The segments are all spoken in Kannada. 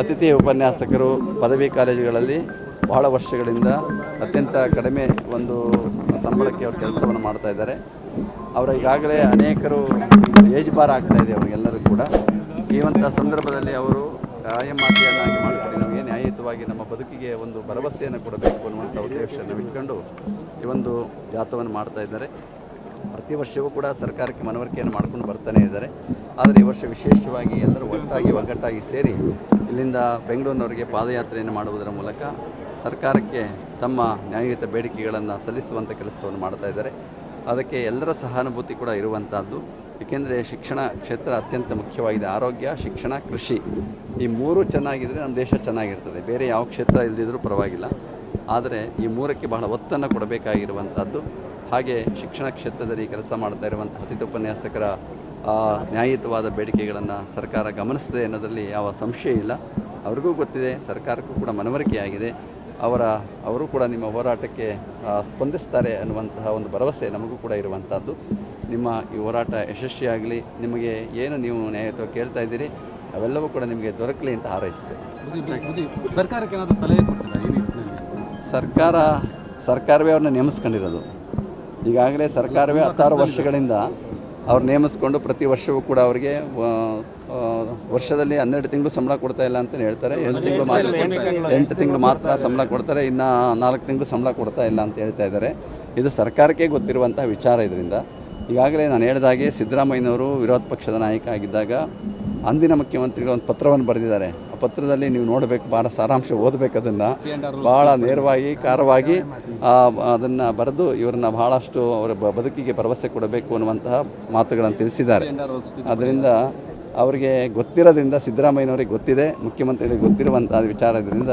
ಅತಿಥಿ ಉಪನ್ಯಾಸಕರು ಪದವಿ ಕಾಲೇಜುಗಳಲ್ಲಿ ಬಹಳ ವರ್ಷಗಳಿಂದ ಅತ್ಯಂತ ಕಡಿಮೆ ಒಂದು ಸಂಬಳಕ್ಕೆ ಅವರು ಕೆಲಸವನ್ನು ಮಾಡ್ತಾ ಇದ್ದಾರೆ. ಅವರ ಈಗಾಗಲೇ ಅನೇಕರು ಏಜ್ ಬಾರ್ ಆಗ್ತಾ ಇದೆ ಅವರಿಗೆಲ್ಲರೂ ಕೂಡ. ಈವಂಥ ಸಂದರ್ಭದಲ್ಲಿ ಅವರು ನ್ಯಾಯಮಾತಿಯನ್ನಾಗಿ ಮಾಡ್ತಾರೆ ನಮಗೆ ನ್ಯಾಯಯುತವಾಗಿ ನಮ್ಮ ಬದುಕಿಗೆ ಒಂದು ಭರವಸೆಯನ್ನು ಕೊಡಬೇಕು ಅನ್ನುವಂಥ ಉದ್ದೇಶವನ್ನು ಇಟ್ಕೊಂಡು ಈ ಒಂದು ಜಾತವನ್ನು ಮಾಡ್ತಾ ಇದ್ದಾರೆ. ಪ್ರತಿ ವರ್ಷವೂ ಕೂಡ ಸರ್ಕಾರಕ್ಕೆ ಮನವರಿಕೆಯನ್ನು ಮಾಡ್ಕೊಂಡು ಬರ್ತಾನೆ ಇದ್ದಾರೆ. ಆದರೆ ಈ ವರ್ಷ ವಿಶೇಷವಾಗಿ ಎಲ್ಲರೂ ಒಟ್ಟಾಗಿ, ಒಗ್ಗಟ್ಟಾಗಿ ಸೇರಿ ಇಲ್ಲಿಂದ ಬೆಂಗಳೂರಿನವರಿಗೆ ಪಾದಯಾತ್ರೆಯನ್ನು ಮಾಡುವುದರ ಮೂಲಕ ಸರ್ಕಾರಕ್ಕೆ ತಮ್ಮ ನ್ಯಾಯಯುತ ಬೇಡಿಕೆಗಳನ್ನು ಸಲ್ಲಿಸುವಂಥ ಕೆಲಸವನ್ನು ಮಾಡ್ತಾ ಇದ್ದಾರೆ. ಅದಕ್ಕೆ ಎಲ್ಲರ ಸಹಾನುಭೂತಿ ಕೂಡ ಇರುವಂಥದ್ದು ಏಕೆಂದರೆ ಶಿಕ್ಷಣ ಕ್ಷೇತ್ರ ಅತ್ಯಂತ ಮುಖ್ಯವಾಗಿದೆ. ಆರೋಗ್ಯ, ಶಿಕ್ಷಣ, ಕೃಷಿ ಈ ಮೂರು ಚೆನ್ನಾಗಿದ್ದರೆ ನಮ್ಮ ದೇಶ ಚೆನ್ನಾಗಿರ್ತದೆ. ಬೇರೆ ಯಾವ ಕ್ಷೇತ್ರ ಇಲ್ಲದಿದ್ದರೂ ಪರವಾಗಿಲ್ಲ. ಆದರೆ ಈ ಮೂರಕ್ಕೆ ಬಹಳ ಒತ್ತನ್ನು ಕೊಡಬೇಕಾಗಿರುವಂಥದ್ದು ಹಾಗೆ ಶಿಕ್ಷಣ ಕ್ಷೇತ್ರದಲ್ಲಿ ಕೆಲಸ ಮಾಡ್ತಾ ಇರುವಂಥ ಅತಿಥಿ ಉಪನ್ಯಾಸಕರ ನ್ಯಾಯಯುತವಾದ ಬೇಡಿಕೆಗಳನ್ನು ಸರ್ಕಾರ ಗಮನಿಸಿದೆ ಅನ್ನೋದರಲ್ಲಿ ಯಾವ ಸಂಶಯ ಇಲ್ಲ. ಅವ್ರಿಗೂ ಗೊತ್ತಿದೆ ಸರ್ಕಾರಕ್ಕೂ ಕೂಡ ಮನವರಿಕೆಯಾಗಿದೆ ಅವರ ಅವರು ಕೂಡ ನಿಮ್ಮ ಹೋರಾಟಕ್ಕೆ ಸ್ಪಂದಿಸ್ತಾರೆ ಅನ್ನುವಂತಹ ಒಂದು ಭರವಸೆ ನಮಗೂ ಕೂಡ ಇರುವಂಥದ್ದು ನಿಮ್ಮ ಈ ಹೋರಾಟ ಯಶಸ್ವಿಯಾಗಲಿ ನಿಮಗೆ ಏನು ನೀವು ನ್ಯಾಯತ್ವ ಕೇಳ್ತಾ ಇದ್ದೀರಿ ಅವೆಲ್ಲವೂ ಕೂಡ ನಿಮಗೆ ದೊರಕಲಿ ಅಂತ ಬುದ್ಧಿ ಸರ್ಕಾರಕ್ಕೆ ಏನಾದರೂ ಸಲಹೆ ಕೊಡ್ತೀರಾ ಸರ್ಕಾರ ಸರ್ಕಾರವೇ ಅವ್ರನ್ನ ನೇಮಿಸ್ಕೊಂಡಿರೋದು. ಈಗಾಗಲೇ ಸರ್ಕಾರವೇ ಹತ್ತಾರು ವರ್ಷಗಳಿಂದ ಅವ್ರು ನೇಮಿಸ್ಕೊಂಡು ಪ್ರತಿ ವರ್ಷವೂ ಕೂಡ ಅವರಿಗೆ ವರ್ಷದಲ್ಲಿ ಹನ್ನೆರಡು ತಿಂಗಳು ಸಂಬಳ ಕೊಡ್ತಾ ಇಲ್ಲ ಅಂತ ಹೇಳ್ತಾರೆ. ಎಂಟು ತಿಂಗಳು ಮಾತ್ರ ಎಂಟು ತಿಂಗಳು. ಮಾತ್ರ ಸಂಬಳ ಕೊಡ್ತಾರೆ. ಇನ್ನು ನಾಲ್ಕು ತಿಂಗಳು ಸಂಬಳ ಕೊಡ್ತಾ ಇಲ್ಲ ಅಂತ ಹೇಳ್ತಾ ಇದ್ದಾರೆ. ಇದು ಸರ್ಕಾರಕ್ಕೆ ಗೊತ್ತಿರುವಂಥ ವಿಚಾರ ಇದರಿಂದ. ಈಗಾಗಲೇ ನಾನು ಹೇಳಿದಾಗೆ ಸಿದ್ದರಾಮಯ್ಯನವರು ವಿರೋಧ ಪಕ್ಷದ ನಾಯಕ ಆಗಿದ್ದಾಗ ಅಂದಿನ ಮುಖ್ಯಮಂತ್ರಿಗಳು ಒಂದು ಪತ್ರವನ್ನು ಬರೆದಿದ್ದಾರೆ. ಆ ಪತ್ರದಲ್ಲಿ ನೀವು ನೋಡಬೇಕು ಭಾಳ ಸಾರಾಂಶ ಓದಬೇಕು ಅದನ್ನು ಭಾಳ ನೇರವಾಗಿ ಕಾರವಾಗಿ ಅದನ್ನು ಬರೆದು ಇವರನ್ನ ಬಹಳಷ್ಟು ಅವರ ಬದುಕಿಗೆ ಭರವಸೆ ಕೊಡಬೇಕು ಅನ್ನುವಂತಹ ಮಾತುಗಳನ್ನು ತಿಳಿಸಿದ್ದಾರೆ. ಅದರಿಂದ ಅವರಿಗೆ ಗೊತ್ತಿರೋದ್ರಿಂದ, ಸಿದ್ದರಾಮಯ್ಯನವರಿಗೆ ಗೊತ್ತಿದೆ, ಮುಖ್ಯಮಂತ್ರಿಗಳಿಗೆ ಗೊತ್ತಿರುವಂತಹ ವಿಚಾರದಿಂದ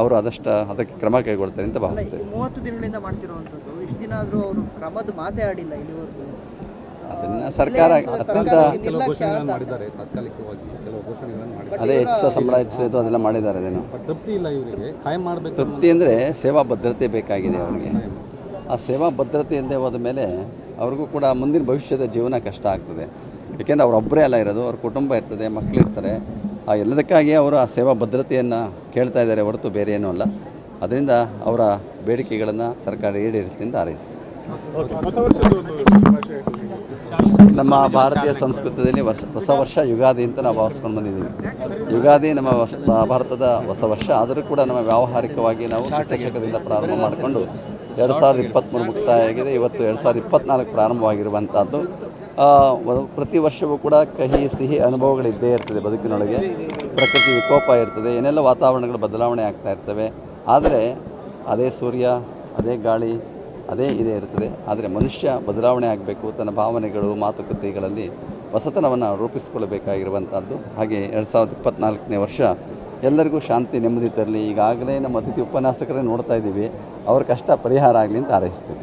ಅವರು ಅದಷ್ಟು ಅದಕ್ಕೆ ಕ್ರಮ ಕೈಗೊಳ್ತಾರೆ ಅಂತ ಭಾವಿಸ್ತೇವೆ. ಮೂವತ್ತು ದಿನಗಳಿಂದ ಮಾಡ್ತಿರುವಂಥದ್ದು. ಇಷ್ಟು ದಿನ ಆದರೂ ಅವರು ಕ್ರಮದ ಮಾತೇ ಆಡಿಲ್ಲ ಇಲ್ಲಿವರೆಗೂ. ಅದನ್ನು ಸರ್ಕಾರ ಅತ್ಯಂತ ಕೆಲವು ಘೋಷಣೆಗಳನ್ನು ಮಾಡಿದ್ದಾರೆ ತಾತ್ಕಾಲಿಕವಾಗಿ. ಕೆಲವು ಘೋಷಣೆಗಳನ್ನು ಮಾಡಿದ್ದಾರೆ. ಅದೇ ಹೆಚ್ಚು ಸಂಬಳ ಹೆಚ್ಚಿಸಿದ್ದು ಅದೆಲ್ಲ ಮಾಡಿದ್ದಾರೆ ಅದೇನು. ತೃಪ್ತಿ ಇಲ್ಲ ಇವರಿಗೆ. ಕಾಯಂ ಮಾಡಬೇಕು ತೃಪ್ತಿ ಅಂದರೆ ಸೇವಾ ಭದ್ರತೆ ಬೇಕಾಗಿದೆ ಅವರಿಗೆ. ಆ ಸೇವಾ ಭದ್ರತೆ ಇಲ್ಲದೆ ಹೋದ ಮೇಲೆ ಅವ್ರಿಗೂ ಕೂಡ ಮುಂದಿನ ಭವಿಷ್ಯದ ಜೀವನ ಕಷ್ಟ ಆಗ್ತದೆ. ಏಕೆಂದರೆ ಅವರೊಬ್ಬರೇ ಅಲ್ಲ ಇರೋದು ಅವ್ರ ಕುಟುಂಬ ಇರ್ತದೆ ಮಕ್ಕಳಿರ್ತಾರೆ ಆ ಎಲ್ಲದಕ್ಕಾಗಿ ಅವರು ಆ ಸೇವಾ ಭದ್ರತೆಯನ್ನು ಕೇಳ್ತಾ ಇದ್ದಾರೆ ಹೊರತು ಬೇರೆ ಏನೂ ಅಲ್ಲ. ಅದರಿಂದ ಅವರ ಬೇಡಿಕೆಗಳನ್ನು ಸರ್ಕಾರ ಈಡೇರಿಸಿಂದ ಅಂತ ಹಾರೈಸ್ತಾರೆ ನಮ್ಮ ಭಾರತೀಯ ಸಂಸ್ಕೃತದಲ್ಲಿ ವರ್ಷ ಹೊಸ ವರ್ಷ ಯುಗಾದಿ ಅಂತ ನಾವು ಭಾವಿಸ್ಕೊಂಡು ಬಂದಿದ್ದೀವಿ ಯುಗಾದಿ ನಮ್ಮ ಭಾರತದ ಹೊಸ ವರ್ಷ. ಆದರೂ ಕೂಡ ನಮ್ಮ ವ್ಯಾವಹಾರಿಕವಾಗಿ ನಾವು ಶಿಕ್ಷಕದಿಂದ ಪ್ರಾರಂಭ ಮಾಡಿಕೊಂಡು ಎರಡು ಸಾವಿರದ ಇಪ್ಪತ್ತ್ಮೂರು ಮುಕ್ತಾಯ ಇವತ್ತು ಎರಡು ಸಾವಿರದ ಇಪ್ಪತ್ತ್ನಾಲ್ಕು ಪ್ರಾರಂಭವಾಗಿರುವಂಥದ್ದು ಪ್ರತಿ ವರ್ಷವೂ ಕೂಡ ಕಹಿ, ಸಿಹಿ ಅನುಭವಗಳಿದ್ದೇ ಇರ್ತದೆ ಬದುಕಿನೊಳಗೆ. ಪ್ರಕೃತಿ ವಿಕೋಪ ಇರ್ತದೆ. ಏನೆಲ್ಲ ವಾತಾವರಣಗಳು ಬದಲಾವಣೆ ಆಗ್ತಾ ಇರ್ತವೆ. ಆದರೆ ಅದೇ ಸೂರ್ಯ, ಅದೇ ಗಾಳಿ ಅದೇ ಇದೇ ಇರ್ತದೆ ಆದರೆ ಮನುಷ್ಯ ಬದಲಾವಣೆ ಆಗಬೇಕು, ತನ್ನ ಭಾವನೆಗಳು, ಮಾತುಕತೆಗಳಲ್ಲಿ ಹೊಸತನವನ್ನು ರೂಪಿಸಿಕೊಳ್ಳಬೇಕಾಗಿರುವಂಥದ್ದು ಹಾಗೆ ಎರಡು ಸಾವಿರದ ಇಪ್ಪತ್ತ್ನಾಲ್ಕನೇ ವರ್ಷ ಎಲ್ಲರಿಗೂ ಶಾಂತಿ, ನೆಮ್ಮದಿ ತರಲಿ. ಈಗಾಗಲೇ ನಮ್ಮ ಅತಿಥಿ ಉಪನ್ಯಾಸಕರೇ ನೋಡ್ತಾ ಇದ್ದೀವಿ. ಅವ್ರ ಕಷ್ಟ ಪರಿಹಾರ ಆಗಲಿ ಅಂತ ಹಾರೈಸ್ತೀವಿ.